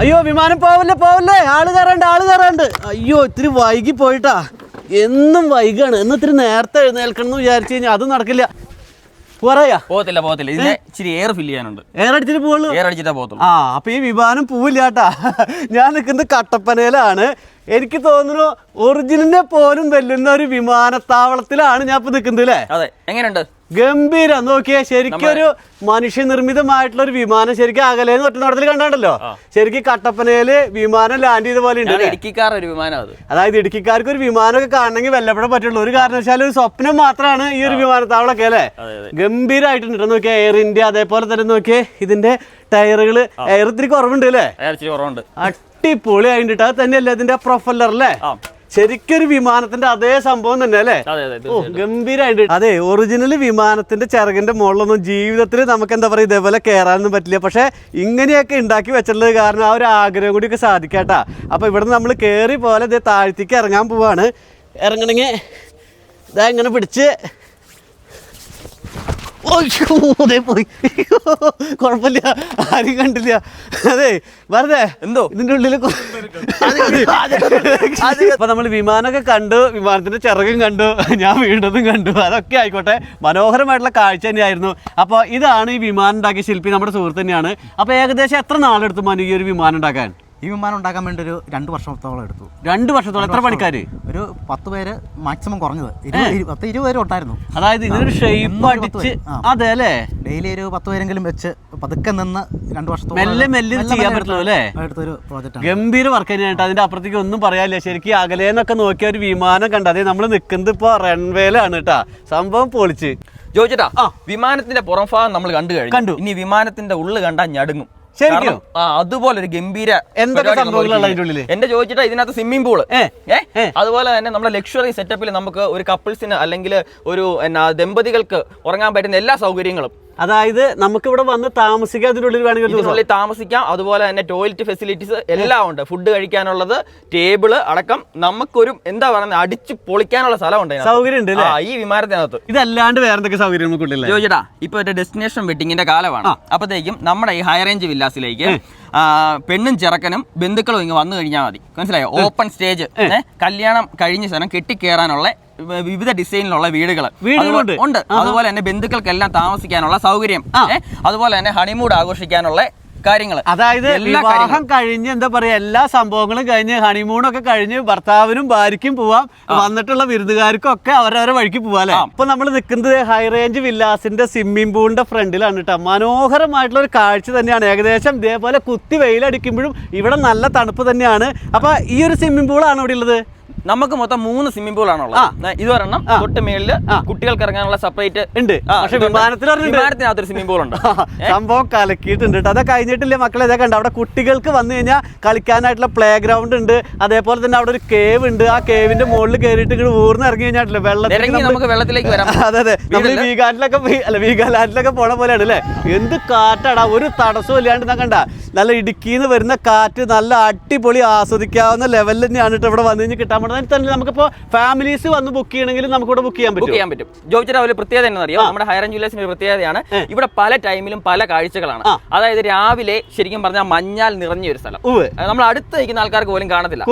അയ്യോ വിമാനം പോവല്ലേ പോവല്ലേ? ആൾ കയറാണ്ട് ആൾ കയറാണ്ട് അയ്യോ ഇത്തിരി വൈകി പോയിട്ടാ. എന്നും വൈകാണ്. എന്ന് ഇത്തിരി നേരത്തെ എഴുന്നേൽക്കണം എന്ന് വിചാരിച്ചു കഴിഞ്ഞാൽ അത് നടക്കില്ല. പോരായാ പോകത്തില്ല പോകത്തില്ല. ഇതിന് ഇച്ചിരി എയർ ഫില്ല് ചെയ്യാനുണ്ട്. എയർ അടിച്ചിട്ട് പോകുള്ളൂ എയർ അടിച്ചിട്ടാ പോകത്തുള്ളൂ. ആ അപ്പൊ ഈ വിമാനം പോവില്ലട്ടാ. ഞാൻ നിൽക്കുന്നത് കട്ടപ്പനയിലാണ്. എനിക്ക് തോന്നുന്നു ഒറിജിനലിനെ പോലും വെല്ലുന്ന ഒരു വിമാനത്താവളത്തിലാണ് ഞാൻ ഇപ്പൊ നിൽക്കുന്നത് അല്ലേ അതെ. എങ്ങനെയുണ്ട്? ഗംഭീര. നോക്കിയേ ശരിക്കും ഒരു മനുഷ്യനിർമ്മിതമായിട്ടുള്ള ഒരു വിമാനം ശരിക്കും അകലേന്ന് ഒറ്റ നടത്തിൽ കണ്ടാണ്ടല്ലോ. ശരിക്കും കട്ടപ്പനയിൽ വിമാനം ലാൻഡ് ചെയ്ത പോലെ ഉണ്ട് ഇടുക്കിക്കാർ ഒരു വിമാനം അത്. അതായത് ഇടുക്കിക്കാർക്ക് ഒരു വിമാനമൊക്കെ കാണണമെങ്കിൽ വല്ലപ്പോഴേ പറ്റുള്ളൂ. ഒരു കാരണവശാലും ഒരു സ്വപ്നം മാത്രമാണ് ഈ ഒരു വിമാനത്താവളൊക്കെ അല്ലേ. ഗംഭീരമായിട്ടുണ്ട് കേട്ടോ നോക്കിയാൽ എയർ ഇന്ത്യ അതേപോലെ തന്നെ നോക്കിയേ. ഇതിന്റെ ടയറുകൾ എയർ ഇത്തിരി കുറവുണ്ട് അല്ലേ? കുറവുണ്ട്. അടിപൊളി ആയിട്ട് അത് തന്നെയല്ലേ ഇതിന്റെ പ്രൊഫല്ലർ അല്ലേ? ശരിക്കൊരു ശരിക്കും വിമാനത്തിന്റെ അതേ സംഭവം തന്നെ അല്ലേ? ഓ ഗംഭീരമായിട്ട് അതെ ഒറിജിനൽ വിമാനത്തിന്റെ ചിറകിന്റെ മുകളിലൊന്നും ജീവിതത്തിൽ നമുക്ക് എന്താ പറയുക ഇതേപോലെ കയറാനൊന്നും പറ്റില്ല. പക്ഷെ ഇങ്ങനെയൊക്കെ ഉണ്ടാക്കി വെച്ചിട്ടുള്ളത് കാരണം ആ ഒരു ആഗ്രഹം കൂടിയൊക്കെ സാധിക്കാട്ടാ അപ്പൊ ഇവിടെ നമ്മൾ കയറി പോലെ ഇതേ താഴ്ത്തിക്ക് ഇറങ്ങാൻ പോവാണ്. ഇറങ്ങണമെങ്കിൽ ഇതാ ഇങ്ങനെ പിടിച്ച് പോയി. കുഴപ്പമില്ല. ആരും കണ്ടില്ല. അതെ വെറുതെ. എന്തോ? ഇതിന്റെ ഉള്ളിൽ അപ്പൊ നമ്മൾ വിമാനമൊക്കെ കണ്ടു. വിമാനത്തിന്റെ ചിറകും കണ്ടു. ഞാൻ വീണ്ടതും കണ്ടു. അതൊക്കെ ആയിക്കോട്ടെ. മനോഹരമായിട്ടുള്ള കാഴ്ച തന്നെയായിരുന്നു. അപ്പൊ ഇതാണ് ഈ വിമാനം ഉണ്ടാക്കിയ ശില്പി നമ്മുടെ സുഹൃത്ത് തന്നെയാണ്. അപ്പോൾ ഏകദേശം എത്ര നാളെടുത്തു മനു ഈ ഒരു വിമാനം ഉണ്ടാക്കാൻ? ഈ വിമാനം ഉണ്ടാക്കാൻ വേണ്ടി ഒരു രണ്ട് വർഷത്തോളം എടുത്തു. രണ്ട് വർഷത്തോളം? എത്ര പണിക്കാർ ഒരു പത്ത് പേര് മാക്സിമം കുറഞ്ഞത്. പത്ത് ഇരുപത് പേര് ഉണ്ടായിരുന്നു. അതായത് ഇതൊരു ഷേപ്പ് അടിച്ച്. അതെ അല്ലേ? ഡെയിലി ഒരു പത്ത് പേരെങ്കിലും വെച്ച് പതുക്കെ നിന്ന് രണ്ട് വർഷത്തോളം മെല്ലെ മെല്ലെ ചെയ്യാൻ പറ്റുള്ളൂ അല്ലേ? എടുത്തൊരു പ്രോജക്റ്റ് ഗംഭീര വർക്ക് തന്നെയാണ് അതിന്റെ അപ്പുറത്തേക്ക് ഒന്നും പറയാനില്ല. ശരിക്കും അകലേന്നൊക്കെ നോക്കിയ ഒരു വിമാനം കണ്ട. അതെ നമ്മൾ നിൽക്കുന്നത് ഇപ്പൊ റൺവേലാണ് കേട്ടാ. സംഭവം പൊളിച്ച്. ചോദിച്ചിട്ടാ ആ. വിമാനത്തിന്റെ പുറംഭാഗം നമ്മൾ കണ്ടു കഴിഞ്ഞു. കണ്ടു. ഇനി വിമാനത്തിന്റെ ഉള്ളു കണ്ടാൽ ഞടുങ്ങും. ശരിക്കും? ആ അതുപോലെ ഒരു ഗംഭീര എന്തൊക്കെ നമ്മൾ അതിന്റെ ഉള്ളിൽ? എന്റെ ചോദിച്ചിട്ടാ ഇതിനകത്ത് സ്വിമ്മിംഗ് പൂൾ അതുപോലെ തന്നെ നമ്മുടെ ലക്ഷറി സെറ്റപ്പിൽ നമുക്ക് ഒരു കപ്പിൾസിന് അല്ലെങ്കിൽ ഒരു എന്നാ ദമ്പതികൾക്ക് ഉറങ്ങാൻ പറ്റുന്ന എല്ലാ സൗകര്യങ്ങളും അതായത് നമുക്ക് ഇവിടെ വന്ന് താമസിക്കാം അതിനുള്ളിൽ വേണമെങ്കിൽ താമസിക്കാം. അതുപോലെ തന്നെ ടോയ്ലറ്റ് ഫെസിലിറ്റീസ് എല്ലാം ഉണ്ട്. ഫുഡ് കഴിക്കാനുള്ളത് ടേബിൾ അടക്കം നമുക്കൊരു എന്താ പറയുന്നത് അടിച്ച് പൊളിക്കാനുള്ള സ്ഥലമുണ്ട്. സൗകര്യം ഉണ്ട് ഈ വിമാനത്തിനകത്ത്. ഇതല്ലാണ്ട് വേറെ എന്തൊക്കെ സൗകര്യം നമുക്കുണ്ടല്ലേ ചോദിച്ചടാ ഇപ്പൊ ഡെസ്റ്റിനേഷൻ വെഡിങ്ങിന്റെ കാലമാണ്. അപ്പത്തേക്കും നമ്മുടെ ഈ ഹൈ റേഞ്ച് വില്ലാസിലേക്ക് പെണ്ണും ചെറുക്കനും ബന്ധുക്കളും ഇങ്ങ് വന്നു കഴിഞ്ഞാൽ മതി. മനസ്സിലായോ? ഓപ്പൺ സ്റ്റേജ് കല്യാണം കഴിഞ്ഞ ശേഷം കെട്ടിക്കേറാനുള്ള വിവിധ ഡിസൈനിലുള്ള വീടുകൾ ഉണ്ട്. അതുപോലെ തന്നെ ബന്ധുക്കൾക്കെല്ലാം താമസിക്കാനുള്ള സൗകര്യം. അതുപോലെ തന്നെ ഹണിമൂഡ് ആഘോഷിക്കാനുള്ള കാര്യങ്ങൾ അതായത് വിവാഹം കഴിഞ്ഞ് എന്താ പറയാ എല്ലാ സംഭവങ്ങളും കഴിഞ്ഞ് ഹണിമൂണൊക്കെ കഴിഞ്ഞ് ഭർത്താവിനും ഭാര്യയ്ക്കും പോവാം. വന്നിട്ടുള്ള വിരുന്നുകാർക്കും ഒക്കെ അവരവരെ വഴിക്ക് പോവാം അല്ലെ? ഇപ്പൊ നമ്മൾ നിൽക്കുന്നത് ഹൈ റേഞ്ച് വില്ലാസിന്റെ സ്വിമ്മിംഗ് പൂളിന്റെ ഫ്രണ്ടിലാണ് കേട്ടോ മനോഹരമായിട്ടുള്ള ഒരു കാഴ്ച തന്നെയാണ്. ഏകദേശം ഇതേപോലെ കുത്തി വെയിലടിക്കുമ്പോഴും ഇവിടെ നല്ല തണുപ്പ് തന്നെയാണ്. അപ്പൊ ഈ ഒരു സ്വിമ്മിംഗ് പൂളാണ് ഇവിടെ ഉള്ളത്? നമുക്ക് മൊത്തം മൂന്ന് സ്വിമ്മിംഗ് പൂൾ ആണുള്ളത്. ഇതൊരെണ്ണം തൊട്ട് മേളിൽ കുട്ടികൾക്ക് ഇറങ്ങാനുള്ള സെപ്പറേറ്റ് ഉണ്ട്. പക്ഷെ ഒരെണ്ണം ഉണ്ട്. വിമാനത്തിനകത്തൊരു സ്വിമ്മിംഗ് പൂൾ ഉണ്ട്. സംഭവം കലക്കിയിട്ടുണ്ട് കേട്ടോ. അത് കഴിഞ്ഞിട്ടില്ലേ മക്കളെ? ഇതൊക്കെ ഉണ്ട് അവിടെ കുട്ടികൾക്ക് വന്നു കഴിഞ്ഞാൽ കളിക്കാനായിട്ടുള്ള പ്ലേ ഗ്രൗണ്ട് ഉണ്ട്. അതേപോലെ തന്നെ അവിടെ ഒരു കേവ് ഉണ്ട്. ആ കേവിന്റെ മുകളിൽ കയറിയിട്ട് ഇങ്ങനെ ഊർന്ന് ഇറങ്ങി കഴിഞ്ഞാൽ വെള്ളത്തിൽ നമുക്ക് വെള്ളത്തിലേക്ക് വരാം. അതെ അതെ. നമ്മൾ പോയി അല്ല വീഗാലാൻഡിലൊക്കെ പോണ പോലെയാണ് അല്ലേ? എന്ത് കാറ്റാടാ. ഒരു തടസ്സവും ഇല്ലാണ്ട് കണ്ട. നല്ല ഇടുക്കിന്ന് വരുന്ന കാറ്റ് നല്ല അടിപൊളി ആസ്വദിക്കാവുന്ന ലെവലിൽ തന്നെയാണ് ഇവിടെ വന്നു കഴിഞ്ഞാൽ കിട്ടാൻ അതിന് തന്നെ നമുക്കിപ്പോൾ ഫാമിലീസ് വന്ന് ബുക്ക് ചെയ്യണമെങ്കിൽ നമുക്ക് ഇവിടെ ബുക്ക് ചെയ്യാൻ ബുക്ക് പറ്റും. ചെയ്യാൻ പറ്റും. ജോബിച്ചിട്ട് ഒരു പ്രത്യേകത അറിയാം നമ്മുടെ ആൻഡ് വില്ലേജിന്റെ ഒരു പ്രത്യേകതയാണ്. ഇവിടെ പല ടൈമിലും പല കാഴ്ചകളാണ്. അതായത് രാവിലെ ശരിക്കും പറഞ്ഞാൽ മഞ്ഞാൽ നിറഞ്ഞ ഒരു സ്ഥലം. നമ്മൾ അടുത്ത് നിൽക്കുന്ന ആൾക്കാർക്ക് പോലും കാണത്തില്ല.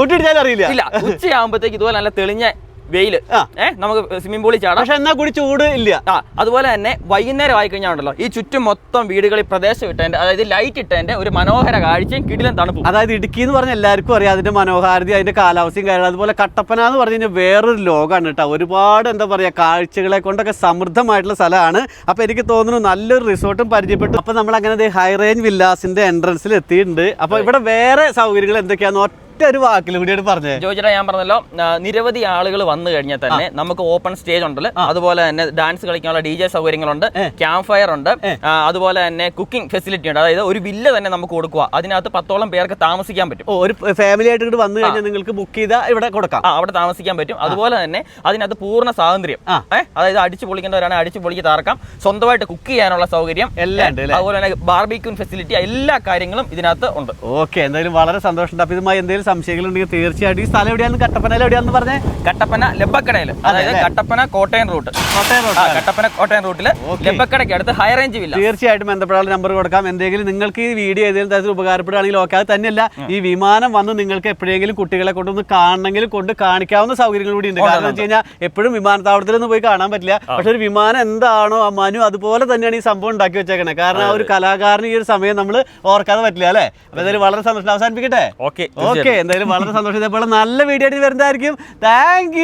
അറിയില്ല. ഇല്ല ഉച്ചയാകുമ്പോഴത്തേക്ക് ഇതുപോലെ നല്ല തെളിഞ്ഞ വെയിൽ. ആ. ഏഹ് നമുക്ക് സ്വിമ്മിംഗ് പൂളിൽ ചാടാം. പക്ഷെ എന്നാ കൂടി ചൂട് ഇല്ല. ആ അതുപോലെ തന്നെ വൈകുന്നേരം ആയി കഴിഞ്ഞാൽ ഉണ്ടല്ലോ ഈ ചുറ്റും മൊത്തം വീടുകളിൽ പ്രദേശം ഇട്ടതിന്റെ അതായത് ലൈറ്റ് ഇട്ടതിന്റെ ഒരു മനോഹര കാഴ്ചയും കിടിലും തണുപ്പ്. അതായത് ഇടുക്കി എന്ന് പറഞ്ഞാൽ എല്ലാവർക്കും അറിയാം അതിന്റെ മനോഹാരിത അതിന്റെ കാലാവസ്ഥയും കാര്യങ്ങളും. അതുപോലെ കട്ടപ്പന എന്ന് പറഞ്ഞു കഴിഞ്ഞാൽ വേറൊരു ലോകമാണ് കേട്ടോ. ഒരുപാട് എന്താ പറയാ കാഴ്ചകളെ കൊണ്ടൊക്കെ സമൃദ്ധമായിട്ടുള്ള സ്ഥലമാണ്. അപ്പൊ എനിക്ക് തോന്നുന്നു നല്ലൊരു റിസോർട്ടും പരിചയപ്പെട്ടു. അപ്പൊ നമ്മൾ അങ്ങനെ ഹൈ റേഞ്ച് വില്ലാസിന്റെ എൻട്രൻസിൽ എത്തിയിട്ടുണ്ട്. അപ്പൊ ഇവിടെ വേറെ സൗകര്യങ്ങൾ എന്തൊക്കെയാന്ന് ഒറ്റ ഒരു വാക്കിൽ കൂടിയാണ് പറഞ്ഞത് ജോജിയുടെ ഞാൻ പറഞ്ഞല്ലോ. നിരവധി ആളുകൾ വന്നു കഴിഞ്ഞാൽ തന്നെ നമുക്ക് ഓപ്പൺ സ്റ്റേജ് ഉണ്ടല്ലോ. അതുപോലെ തന്നെ ഡാൻസ് കളിക്കാനുള്ള ഡി ജെ സൗകര്യങ്ങളുണ്ട്. ക്യാമ്പ് ഫയർ ഉണ്ട്. അതുപോലെ തന്നെ കുക്കിംഗ് ഫെസിലിറ്റി ഉണ്ട്. അതായത് ഒരു വില്ല തന്നെ നമുക്ക് കൊടുക്കുക. അതിനകത്ത് പത്തോളം പേർക്ക് താമസിക്കാൻ പറ്റും. ഒരു ഫാമിലി ആയിട്ട് ഇങ്ങോട്ട് വന്നു കഴിഞ്ഞാൽ നിങ്ങൾക്ക് ബുക്ക് ചെയ്താൽ ഇവിടെ കൊടുക്കാം. അവിടെ താമസിക്കാൻ പറ്റും. അതുപോലെ തന്നെ അതിനകത്ത് പൂർണ സ്വാതന്ത്ര്യം. അതായത് അടിച്ചു പൊളിക്കേണ്ടവരാണ് അടിച്ചു പൊളിക്ക് താർക്കാം സ്വന്തമായിട്ട് കുക്ക് ചെയ്യാനുള്ള സൗകര്യം എല്ലാം ഉണ്ട് അതുപോലെ തന്നെ ബാർബിക്യൂൻ ഫെസിലിറ്റി എല്ലാ കാര്യങ്ങളും ഇതിനകത്ത് ഉണ്ട്. ഓക്കെ എന്തായാലും വളരെ സന്തോഷമുണ്ട്. അപ്പൊ ഇതുമായി എന്തെങ്കിലും സംശയങ്ങളുണ്ടെങ്കിൽ തീർച്ചയായിട്ടും ഈ സ്ഥലം എവിടെയാണ് കട്ടപ്പനയിൽ എവിടെയാണെന്ന് പറഞ്ഞേ? കട്ടപ്പന ലബക്കടയിൽ അതായത് കട്ടപ്പന കോട്ടയം റൂട്ട്. കോട്ടയം റൂട്ട് കട്ടപ്പന കോട്ടയം റൂട്ടിൽ ലബക്കടയ്ക്ക് അടുത്ത് ഹൈ റേഞ്ച് വില്ല. തീർച്ചയായിട്ടും ബന്ധപ്പെടാനുള്ള നമ്പർ കൊടുക്കാം. എന്തെങ്കിലും നിങ്ങൾക്ക് ഈ വീഡിയോ ഏതെങ്കിലും തരത്തിൽ ഉപകാരപ്പെടുകയാണെങ്കിൽ ഓക്കെ അത് തന്നെയല്ല ഈ വിമാനം വന്ന് നിങ്ങൾക്ക് എപ്പോഴെങ്കിലും കുട്ടികളെ കൊണ്ടൊന്ന് കാണണമെങ്കിൽ കൊണ്ട് കാണിക്കാവുന്ന സൗകര്യങ്ങൾ കൂടി ഉണ്ട്. കാരണം വെച്ച് കഴിഞ്ഞാൽ എപ്പോഴും വിമാനത്താവളത്തിലൊന്നും പോയി കാണാൻ പറ്റില്ല. പക്ഷെ ഒരു വിമാനം എന്താണോ ആ മനു അതുപോലെ തന്നെയാണ് ഈ സംഭവം ഉണ്ടാക്കി വെച്ചേക്കണേ. കാരണം ആ ഒരു കലാകാരന് ഈ ഒരു സമയം നമ്മൾ ഓർക്കാതെ പറ്റില്ല അല്ലേ? അപ്പൊ എന്തായാലും വളരെ സന്തോഷം. അവസാനിപ്പിക്കട്ടെ? Okay okay. എന്തായാലും വളരെ സന്തോഷം. ഇതേപോലെ നല്ല വീഡിയോ ആയിട്ട് വരുന്നതായിരിക്കും. താങ്ക്